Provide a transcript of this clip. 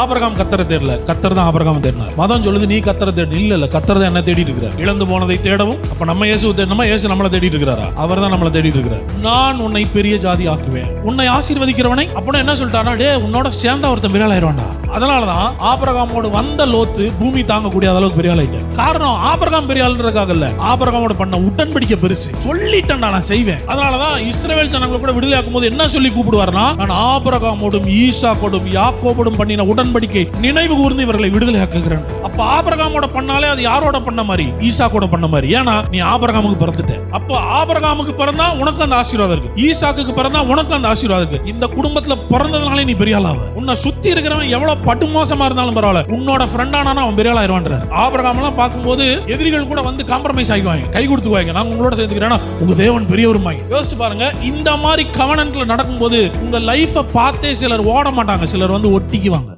ஆபரகாம் கத்தரை தேடல. கத்தர் தான் ஆபரகாம் தேடினார். மதம் சொல்லுது நீ கத்தரை தேடு. இல்ல இல்ல கத்தர் தான் என்ன தேடிட்டு இருக்கிறார். இழந்து போனதை தேடவும் அப்ப நம்ம இயேசு தேடணுமா இயேசு நம்மளை தேடிட்டு இருக்கிறாரா? அவர் தான் நம்மளை தேடிட்டு இருக்கிறார். நான் உன்னை பெரிய ஜாதி ஆக்குவேன். உன்னை ஆசீர்வதிக்கிறவனை. அப்பனா என்ன சொல்லிட்டானா டே உன்னோட சேர்ந்தா ஒருத்தன் பெரிய ஆயிருவான்டா. அதனாலதான் ஆபரகாமோடு வந்த லோத்து பூமி தாங்கக்கூடிய அளவுக்கு பெரிய ஆளாயிட்டு காரணம் ஆபரகாம் பெரிய ஆளுன்றதுக்காக இல்ல. ஆபரகாமோட பண்ண உடன்படிக்கை பெருசு. சொல்லிட்டேன்டா நான் செய்வேன். அதனாலதான் இஸ்ரேல் ஜனங்களை கூட விடுதலை ஆக்கும் போது என்ன சொல்லி கூப்பிடுவார்னா நான் ஆபரகாமோடும் ஈசாக்கோடும் யாக்கோபோடும் பண்ணின உடன் உடன்படிக்கை நினைவு கூர்ந்து இவர்களை விடுதலை ஆக்குகிறான். அப்ப ஆபரகாமோட பண்ணாலே அது யாரோட பண்ண மாதிரி? ஈசாக்கோட பண்ண மாதிரி. ஏன்னா நீ ஆபரகாமுக்கு பிறந்துட்ட. அப்போ ஆபரகாமுக்கு பிறந்தா உனக்கு அந்த ஆசீர்வாதம் இருக்கு. ஈசாக்கு பிறந்தா உனக்கு அந்த ஆசீர்வாதம் இருக்கு. இந்த குடும்பத்துல பிறந்ததுனாலே நீ பெரிய ஆளாவ உன்னை சுத்தி இருக்கிறவன் எவ்வளவு படுமோசமா இருந்தாலும் பரவாயில்ல. உன்னோட ஃப்ரெண்டானா அவன் பெரிய ஆளாயிருவான்றார் ஆபரகாம் எல்லாம் பார்க்கும்போது எதிரிகள் கூட வந்து காம்ப்ரமைஸ் ஆகிவாங்க கை கொடுத்துக்குவாங்க நாங்க உங்களோட சேர்ந்துக்கிறேன்னா உங்க தேவன் பெரியவருமாய் யோசிச்சு பாருங்க இந்த மாதிரி கவனன்ட்ல நடக்கும்போது உங்க லைஃபை பார்த்தே சிலர் ஓட மாட்டாங்க சிலர் வந்து ஒட்டிக்குவாங்க.